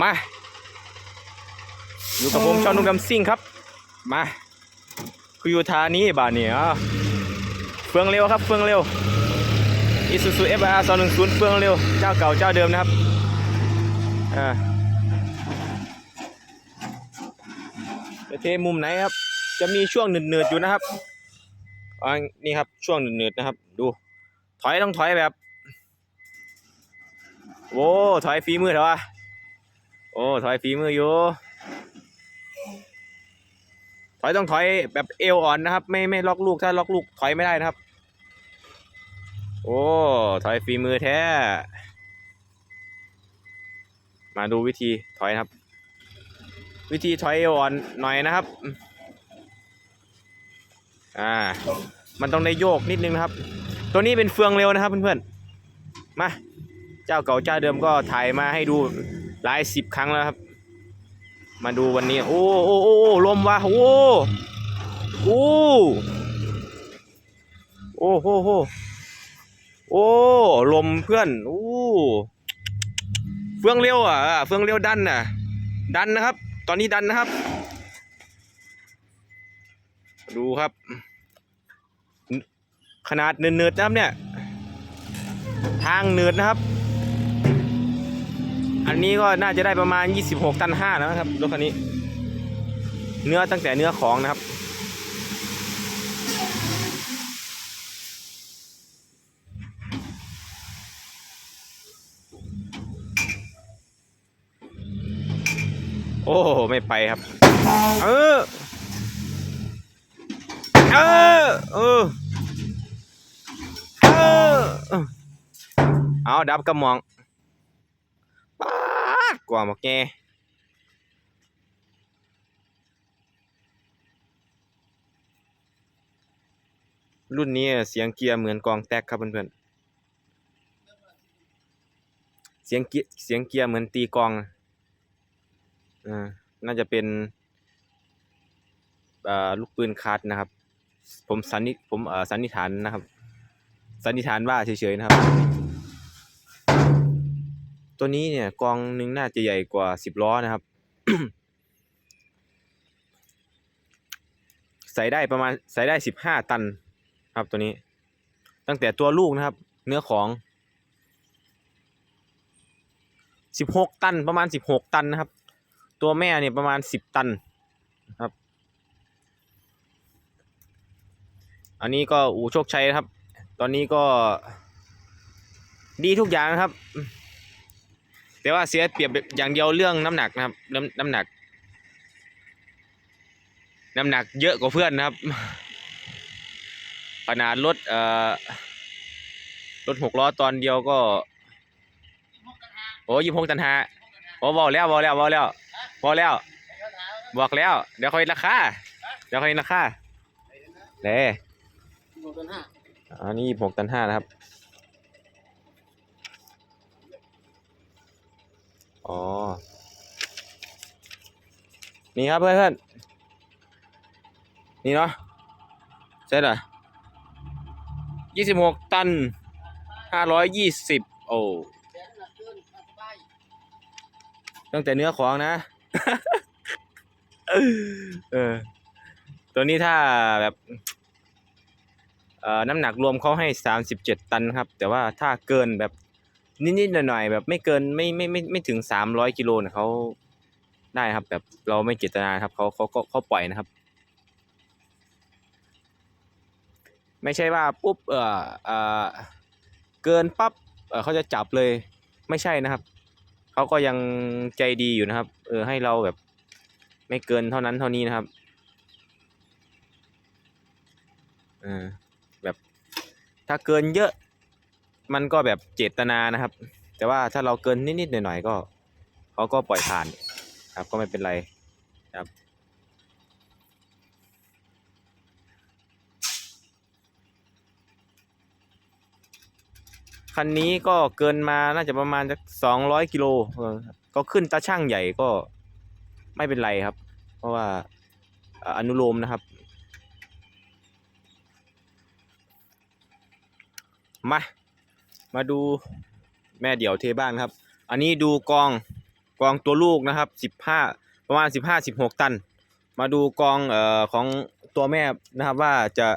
มา อยู่กับผมช่องนุ่มดำซิ่งครับ มาคืออยู่ทานี้บาทเนี่ยเฟืองเร็วครับเฟืองเร็ว Isuzu FR 210เฟืองเร็ว เจ้าเก่าเจ้าเดิมนะครับอ่าจะเทมุมไหนครับ จะมีช่วงหนืดๆอยู่นะครับอ่านี่ครับช่วงหนืดๆนะครับ ดู ถอยต้องถอยแบบโอ้ถอยฝีมือเถอะวะ โอ้ถอยฝีมืออยู่ ถอยต้องถอยแบบเอวอ่อนนะครับ ไม่ไม่ล็อกลูกถ้าล็อกลูกถอยไม่ได้นะครับ โอ้ถอยฝีมือแท้ มาดูวิธีถอยนะครับ วิธีถอยเอวอ่อนหน่อยนะครับ อ่า มันต้องได้โยกนิดนึงนะครับ ตัวนี้เป็นเฟืองเร็วนะครับเพื่อนๆมา เจ้าเก่าเจ้าเดิมก็ถ่ายมาให้ดู หลายสิบครั้งแล้วครับ มาดูวันนี้ โอ้โอ้โอ้ลมว่ะโอ้โอ้โอ้โหโหโอ้ลมเพื่อนโอ้เฟืองเร็วอะเฟืองเร็วดันน่ะ ดันนะครับ ตอนนี้ดันนะครับ ดูครับ ขนาดเนิร์ดๆนะครับเนี่ย ทางเนิร์ดนะครับ อันนี้ก็น่าจะได้ประมาณ 26 ตัน5แล้วนะครับรถคันนี้ เนื้อตั้งแต่เนื้อของนะครับ โอ้ไม่ไปครับ เออ เออ เออ เออ เอาดับกระหมอง ว่าหมอกแกรุ่นนี้เสียงเกียร์เหมือนกองแตกครับเพื่อนๆ เสียงเกียร์เสียงเกียร์เหมือนตีกองอ่าน่าจะเป็นลูกปืนคาร์ดนะครับ ผมสันนิผมสันนิษฐานนะครับ สันนิษฐานว่าเฉยๆนะครับ ตัวนี้เนี่ยกองหนึ่งน่าจะใหญ่กว่าสิบล้อนะครับ ใส่ได้ประมาณใส่ได้สิบห้าตันครับตัวนี้ ตั้งแต่ตัวลูกนะครับ เนื้อของสิบหกตันประมาณสิบหกตันนะครับ ตัวแม่เนี่ยประมาณสิบตันครับ อันนี้ก็อู่โชคชัยครับ ตอนนี้ก็ดีทุกอย่างนะครับ แต่ว่าเสียเปรียบอย่างเดียวเรื่องน้ำหนักนะครับน้ำน้ำหนัก น้ำหนักเยอะกว่าเพื่อนนะครับขนาดรถเอ่อรถหกล้อตอนเดียวก็โอ้ยี่หกตันหาโอ้บอกแล้วบอกแล้วบอกแล้วบอกแล้ว บอกแล้ว เดี๋ยวค่อยราคาเดี๋ยวค่อยราคาเด้อันนี้ยี่หกตันห้านะครับ อ๋อ นี่ครับเพื่อนเพื่อนนี่เนาะเสร็จเหรอยี่สิบหกตันห้าร้อยยี่สิบโอ้ตั้งแต่เนื้อของนะ เออ ตัวนี้ถ้าแบบเอ่อน้ำหนักรวมเขาให้สามสิบเจ็ดตันครับ แต่ว่าถ้าเกินแบบ นิดๆหน่อยๆแบบไม่เกินไม่ไม่ไม่ไม่ถึงสามร้อยกิโลเนี่ยเขาได้ครับ แบบเราไม่เจตนาครับเขาเขาเขาเขาปล่อยนะครับ ไม่ใช่ว่าปุ๊บเออเออเกินปั๊บเออเขาจะจับเลยไม่ใช่นะครับเขาก็ยังใจดีอยู่นะครับ เออให้เราแบบ ไม่เกินเท่านั้นเท่านี้นะครับเออแบบถ้าเกินเยอะ มันก็แบบเจตนานะครับ แต่ว่าถ้าเราเกินนิดๆหน่อยๆก็เขาก็ปล่อยผ่านครับก็ไม่เป็นไรครับคันนี้ก็เกินมาน่าจะประมาณสักสองร้อยกิโลก็ขึ้นตาช่างใหญ่ก็ไม่เป็นไรครับ เพราะว่าอนุโลมนะครับ มา มาดูแม่เดี่ยวเทบ้านครับ อันนี้ดูกองกองตัวลูกนะครับสิบห้าประมาณสิบห้าสิบหกตัน มาดูกองเอ่อของตัวแม่นะครับว่าจะ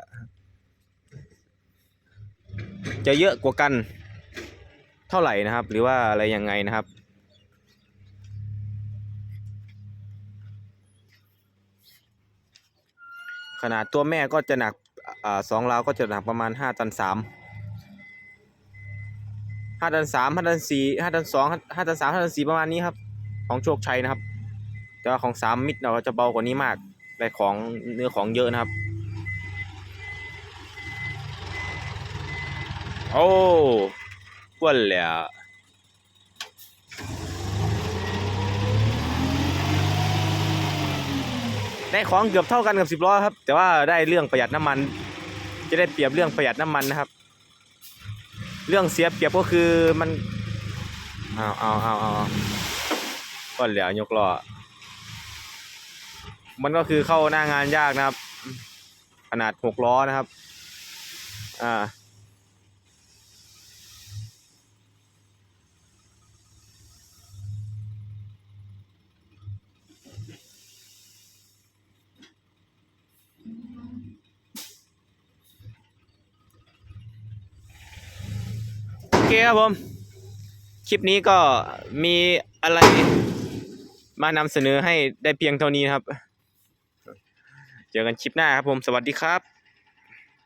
จะเยอะกว่ากันเท่าไหร่นะครับ หรือว่าอะไรยังไงนะครับขนาดตัวแม่ก็จะหนักอ่าสองราวก็จะหนักประมาณห้าตันสาม ห้าตันสามห้าตันสี่ห้าตันสองห้าตันสามห้าตันสี่ประมาณนี้ครับ ของโชคชัยนะครับ แต่ว่าของสามมิตรเราจะเบากว่านี้มากได้ของเนื้อของเยอะนะครับ โอ้กวนเลยอะได้ของเกือบเท่ากันกับสิบล้อครับ แต่ว่าได้เรื่องประหยัดน้ำมัน จะได้เปรียบเรื่องประหยัดน้ำมันนะครับ เรื่องเสียเปรียบก็คือมันเอาเอาเอาเอาก้อนเหลียวยกล้อมันก็คือเข้าหน้างานยากนะครับ ขนาดหกล้อนะครับ อ่า คครับผม คลิปนี้ก็มีอะไรมานำเสนอให้ได้เพียงเท่านี้ครับ เจอกันคลิปหน้าครับผม สวัสดีครับ